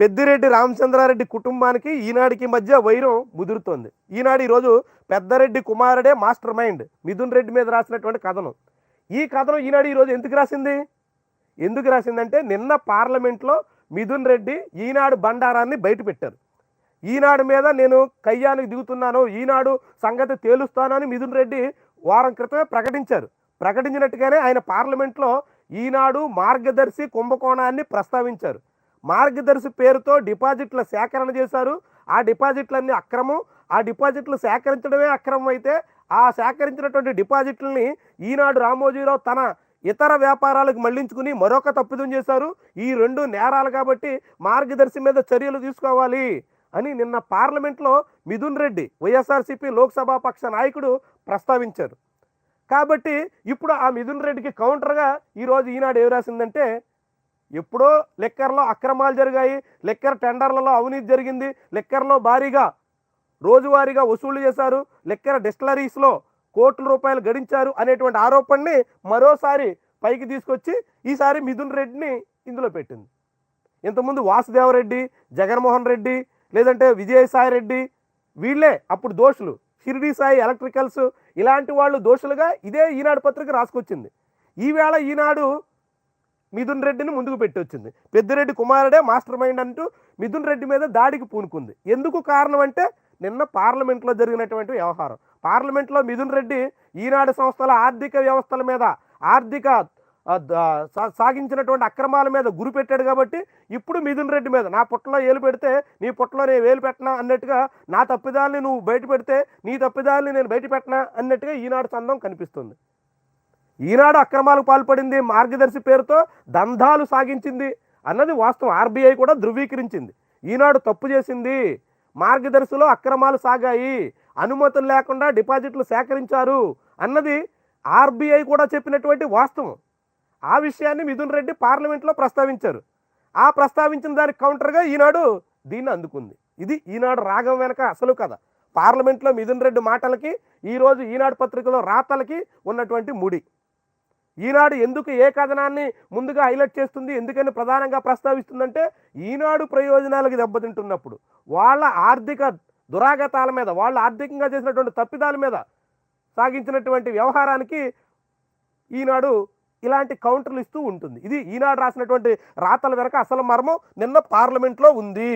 పెద్దిరెడ్డి రామచంద్రారెడ్డి కుటుంబానికి ఈనాడికి మధ్య వైరం ముదురుతోంది. ఈనాడు ఈరోజు పెద్దరెడ్డి కుమారుడే మాస్టర్ మైండ్ మిథున్ రెడ్డి మీద రాసినటువంటి కథనం. ఈ కథనం ఈనాడు ఈరోజు ఎందుకు రాసింది? ఎందుకు రాసిందంటే నిన్న పార్లమెంట్లో మిథున్ రెడ్డి ఈనాడు బండారాన్ని బయటపెట్టారు ఈనాడు మీద నేను కయ్యానికి దిగుతున్నాను ఈనాడు సంగతి తేలుస్తానని మిథున్ రెడ్డి వారం క్రితమే ప్రకటించారు. ప్రకటించినట్టుగానే ఆయన పార్లమెంట్లో ఈనాడు మార్గదర్శి కుంభకోణాన్ని ప్రస్తావించారు. మార్గదర్శి పేరుతో డిపాజిట్ల సేకరణ చేశారు. ఆ డిపాజిట్లన్నీ అక్రమం. ఆ డిపాజిట్లు సేకరించడమే అక్రమం అయితే ఆ సేకరించినటువంటి డిపాజిట్లని ఈనాడు రామోజీరావు తన ఇతర వ్యాపారాలకు మళ్ళించుకుని మరొక తప్పిదం చేశారు. ఈ రెండు నేరాలు కాబట్టి మార్గదర్శి మీద చర్యలు తీసుకోవాలి అని నిన్న పార్లమెంట్లో మిథున్ రెడ్డి వైఎస్ఆర్సీపీ లోక్సభ పక్ష నాయకుడు ప్రస్తావించారు. కాబట్టి ఇప్పుడు ఆ మిథున్ రెడ్డికి కౌంటర్గా ఈరోజు ఈనాడు ఏం రాసిందంటే ఎప్పుడో లెక్కర్లో అక్రమాలు జరిగాయి లెక్కర్ టెండర్లలో అవినీతి జరిగింది లెక్కర్లో భారీగా రోజువారీగా వసూళ్ళు చేశారు లెక్కర్ డిస్టలరీస్లో కోట్ల రూపాయలు గడించారు అనేటువంటి ఆరోపణని మరోసారి పైకి తీసుకొచ్చి ఈసారి మిథున్ రెడ్డిని ఇందులో పెట్టింది. ఇంతకుముందు వాసుదేవరెడ్డి జగన్మోహన్ రెడ్డి లేదంటే విజయసాయి రెడ్డి వీళ్ళే అప్పుడు దోషులు. షిరిడి సాయి ఎలక్ట్రికల్స్ ఇలాంటి వాళ్ళు దోషులుగా ఇదే ఈనాడు పత్రిక రాసుకొచ్చింది. ఈవేళ ఈనాడు మిథున్ రెడ్డిని ముందుకు పెట్టి వచ్చింది పెద్దిరెడ్డి కుమారుడే మాస్టర్ మైండ్ అంటూ మిథున్ రెడ్డి మీద దాడికి పూనుకుంది. ఎందుకు కారణం అంటే నిన్న పార్లమెంట్లో జరిగినటువంటి వ్యవహారం. పార్లమెంట్లో మిథున్ రెడ్డి ఈనాడు సంస్థల ఆర్థిక వ్యవస్థల మీద ఆర్థిక సా- సాగించినటువంటి అక్రమాల మీద గురి పెట్టాడు కాబట్టి ఇప్పుడు మిథున్ రెడ్డి మీద నా పుట్టలో ఏలు పెడితే నీ పుట్టలో నేను వేలు పెట్టనా అన్నట్టుగా నా తప్పిదాలని నువ్వు బయట పెడితే నీ తప్పిదాలని నేను బయట పెట్టనా అన్నట్టుగా ఈనాడు చందం కనిపిస్తుంది. ఈనాడు అక్రమాలకు పాల్పడింది మార్గదర్శి పేరుతో దంధాలు సాగించింది అన్నది వాస్తవం. ఆర్బీఐ కూడా ధృవీకరించింది. ఈనాడు తప్పు చేసింది మార్గదర్శిలో అక్రమాలు సాగాయి అనుమతులు లేకుండా డిపాజిట్లు సేకరించారు అన్నది ఆర్బీఐ కూడా చెప్పినటువంటి వాస్తవం. ఆ విషయాన్ని మిథున్ రెడ్డి పార్లమెంట్లో ప్రస్తావించారు. ఆ ప్రస్తావించిన దానికి కౌంటర్గా ఈనాడు దీన్ని అందుకుంది. ఇది ఈనాడు రాగం వెనక అసలు కథ. పార్లమెంట్లో మిథున్ రెడ్డి మాటలకి ఈరోజు ఈనాడు పత్రికలో రాతలకి ఉన్నటువంటి ముడి. ఈనాడు ఎందుకు ఏ కథనాన్ని ముందుగా హైలైట్ చేస్తుంది ఎందుకని ప్రధానంగా ప్రస్తావిస్తుందంటే ఈనాడు ప్రయోజనాలకు దెబ్బతింటున్నప్పుడు వాళ్ళ ఆర్థిక దురాగతాల మీద వాళ్ళ ఆర్థికంగా చేసినటువంటి తప్పిదాల మీద సాగించినటువంటి వ్యవహారానికి ఈనాడు ఇలాంటి కౌంటర్లు ఇస్తూ ఉంటుంది. ఇది ఈనాడు రాసినటువంటి రాతల వెనక అసలు మర్మం నిన్న పార్లమెంట్లో ఉంది.